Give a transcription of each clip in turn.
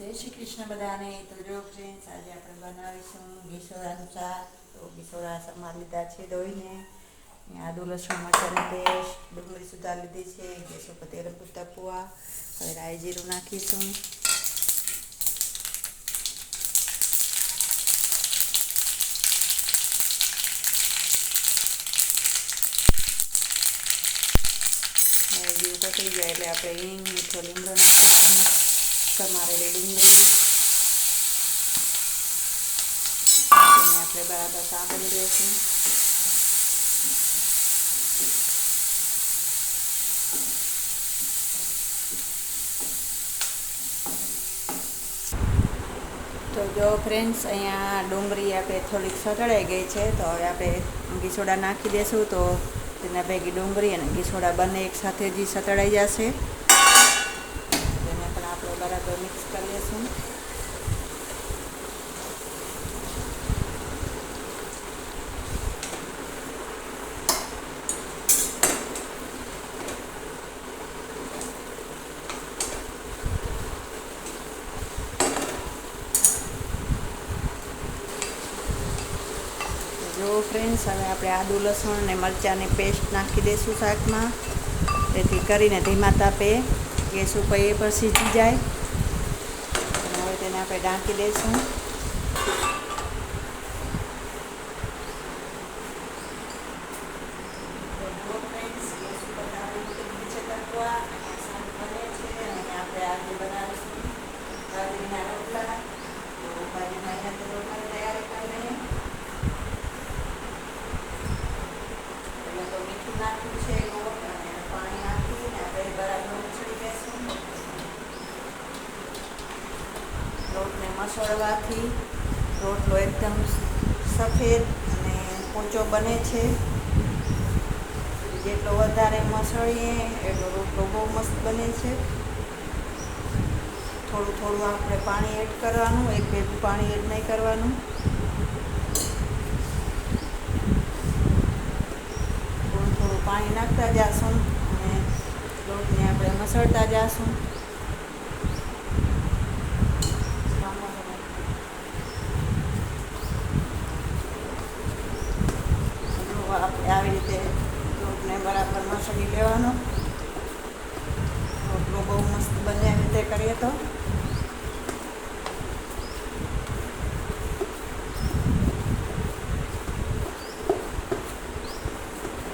જય શ્રી કૃષ્ણ બધાને. તો જો ફ્રેન્ડ્સ આજે આપણે બનાવીશું ગીસોડાનું શાક. તો ગીસોડા સમાર લીધા છે ધોઈને. આદુ, લસણ, મરચાંની પેસ્ટ ડુંગળી સુધાર લીધી છે. ગેસ ઉપર તેલ પૂરતા પૂવા હવે રાઈ જીરું નાખીશું. હવે જીરું પતી જાય એટલે આપણે હિંગ, મીઠો લીમડો નાખીશું. સમારેલી ડુંગળી આપણે બરાબર સાંભળી લઈશું તો જો ફ્રેન્ડ્સ અહીંયા ડુંગળી આપણે થોડીક સટળાઈ ગઈ છે, તો હવે આપણે ગીસોડા નાખી દેશું. તો તેના ભેગી ડુંગળી અને ગીસોડા બંને એકસાથે જ સતળાઈ જશે તેને પણ આપણે બરાબર લઈશું જો ફ્રેન્ડ્સ હવે આપણે આદુ, લસણ અને મરચાંની પેસ્ટ નાખી દઈશું શાકમાં. તેથી કરીને ધીમા તાપે ગેસ ઉપર એ પણ સીજી જાય. તેને આપણે ઢાંકી દઈશું. તૈયારી કરી લઈએ એટલે તો મીઠું નાખ્યું છે લોટ અને પાણી નાખીને આપણે બરાબર ઉછળી લેશું લોટને મસળવાથી રોટલો એકદમ સફેદ અને પોચો બને છે. જેટલો વધારે મસળીએ એટલો રોટલો બહુ મસ્ત બને છે. થોડું થોડું આપણે પાણી એડ કરવાનું, એક ભેગું પાણી એડ નહીં કરવાનું. થોડું થોડું પાણી નાખતા જાશું અને લોટને આપણે મસળતા જાશું જો આપણે આવી રીતે લોટને બરાબર મસળી લેવાનો. રોટલો બહુ મસ્ત બને એવી રીતે કરીએ તો.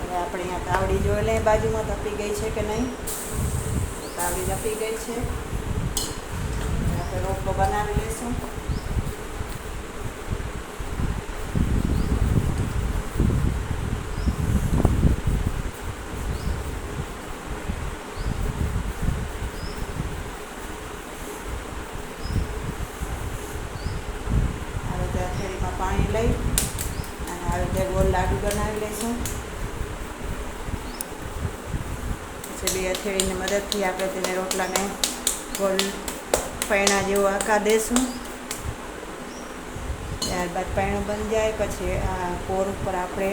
હવે આપણે અહીંયા તાવડી જોઈ લઈએ, બાજુમાં તપી ગઈ છે કે નહીં? તાવડી તપી ગઈ છે. આપણે રોટલો બનાવી લઈશું આવી રીતે અથેળીમાં પાણી લઈ અને આવી રીતે ગોળ લાડુ બનાવી લઈશું. પછી બે અથેળીની મદદથી આપણે તેને રોટલાને ગોળ પૈણા જેવો આકાર દઈશું ત્યારબાદ પૈણું બની જાય, પછી આ કોર ઉપર આપણે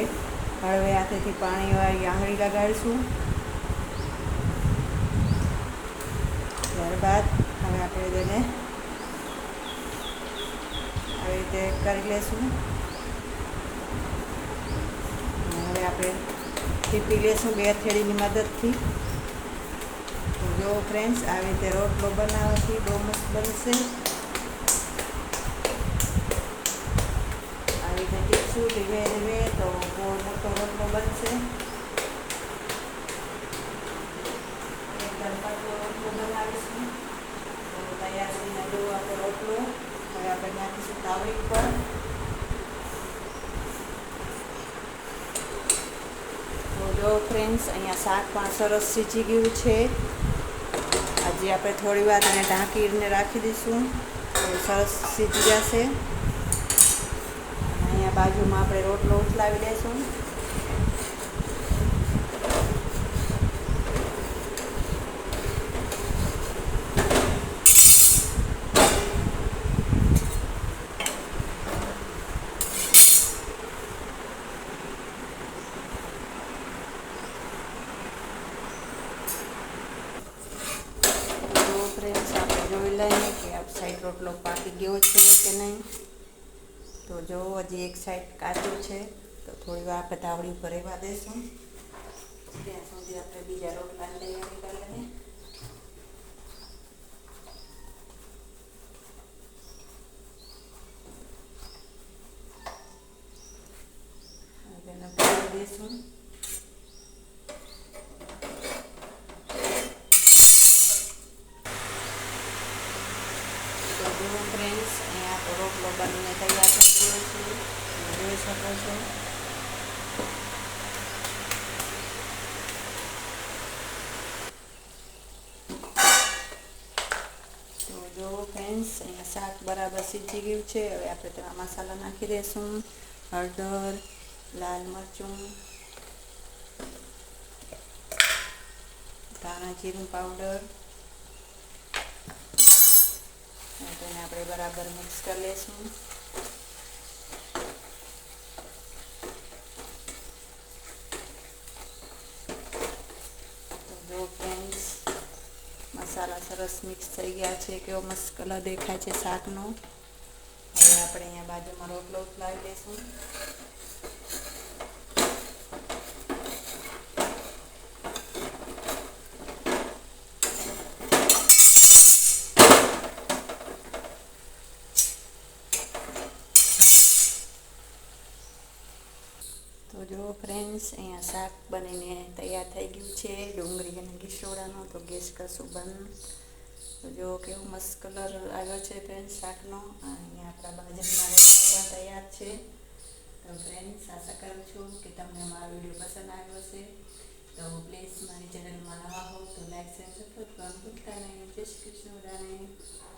હળવે હાથેથી પાણીવાળી આંગળી લગાડીશું. ત્યારબાદ હવે આપણે તેને રીતે કરી લઈશું હવે આપણે ટીપી લઈશું બે થેળીની મદદથી. તો જો ફ્રેન્ડ્સ આવી રીતે રોટલો બનાવવાથી બહુ મસ્ત બનશે. આવી રીતે ટીપશું ધીમે ધીમે તો બહુ મોટો રોટલો બનશે. એકદમ પાતળો રોટલો બનાવીશું. તો તૈયાર થઈને જો આપણો રોટલો. હવે આપણે નાખીશું તાવડી પર. તો જો ફ્રેન્ડ્સ અહીંયા શાક પણ સરસ સીજી ગયું છે. આજે આપણે થોડી વાર એને ઢાંકીને રાખી દઈશું. સરસ સીજી જશે. અહીંયા બાજુમાં આપણે રોટલો ઉથલાવી દઈશું ફ્રેન્ડ્સ આપણે જોઈ લઈએ કે આપ સાઈડ રોટલો પાકી ગયો છે કે નહીં? તો જો, હજી એક સાઈડ કાચો છે, તો થોડી વાર આપણે ધાવડી ઉપર રહેવા દેશું. ત્યાં સુધી આપણે બીજા રોટલાની તૈયારી કરી લઈએ. હવે તેને પાડી દઈશું તો જુઓ ફ્રેન્ડ્સ અહીંયા તો રોટલો બનીને તૈયાર થઈ ગયો છે. જોઈ શકો છો. તો જુઓ ફ્રેન્ડ્સ અહીંયા શાક બરાબર સીજી ગયું છે. હવે આપણે તેમાં મસાલા નાખી દઈશું. હળદર, લાલ મરચું, ધાણા જીરું પાવડર અને તેને આપણે બરાબર મિક્સ કરી લઈશું. જો ફ્રેન્ડ્સ મસાલા સરસ મિક્સ થઈ ગયા છે, કેવો મસ્ત કલર દેખાય છે શાકનો. હવે આપણે અહીંયા બાજુમાં રોટલો ઉથલાવી લઈશું. તો જો ફ્રેન્ડ્સ અહીંયા શાક બનીને તૈયાર થઈ ગયું છે. ડુંગળી અને ગીસોડાનો તો ગેસ કરશું બંધ. તો જો કેવો મસ્ત કલર આવ્યો છે ફ્રેન્ડ્સ શાકનો. અહીંયા આપણા પણ તૈયાર છે. તો ફ્રેન્ડ્સ આશા કરું છું કે તમને મારો વીડિયો પસંદ આવ્યો હશે. તો પ્લીઝ મારી ચેનલમાં નવા હો તો લાઈક શેર સપોર્ટ કરવાનું ભૂલતા નહીં જય શ્રી કૃષ્ણ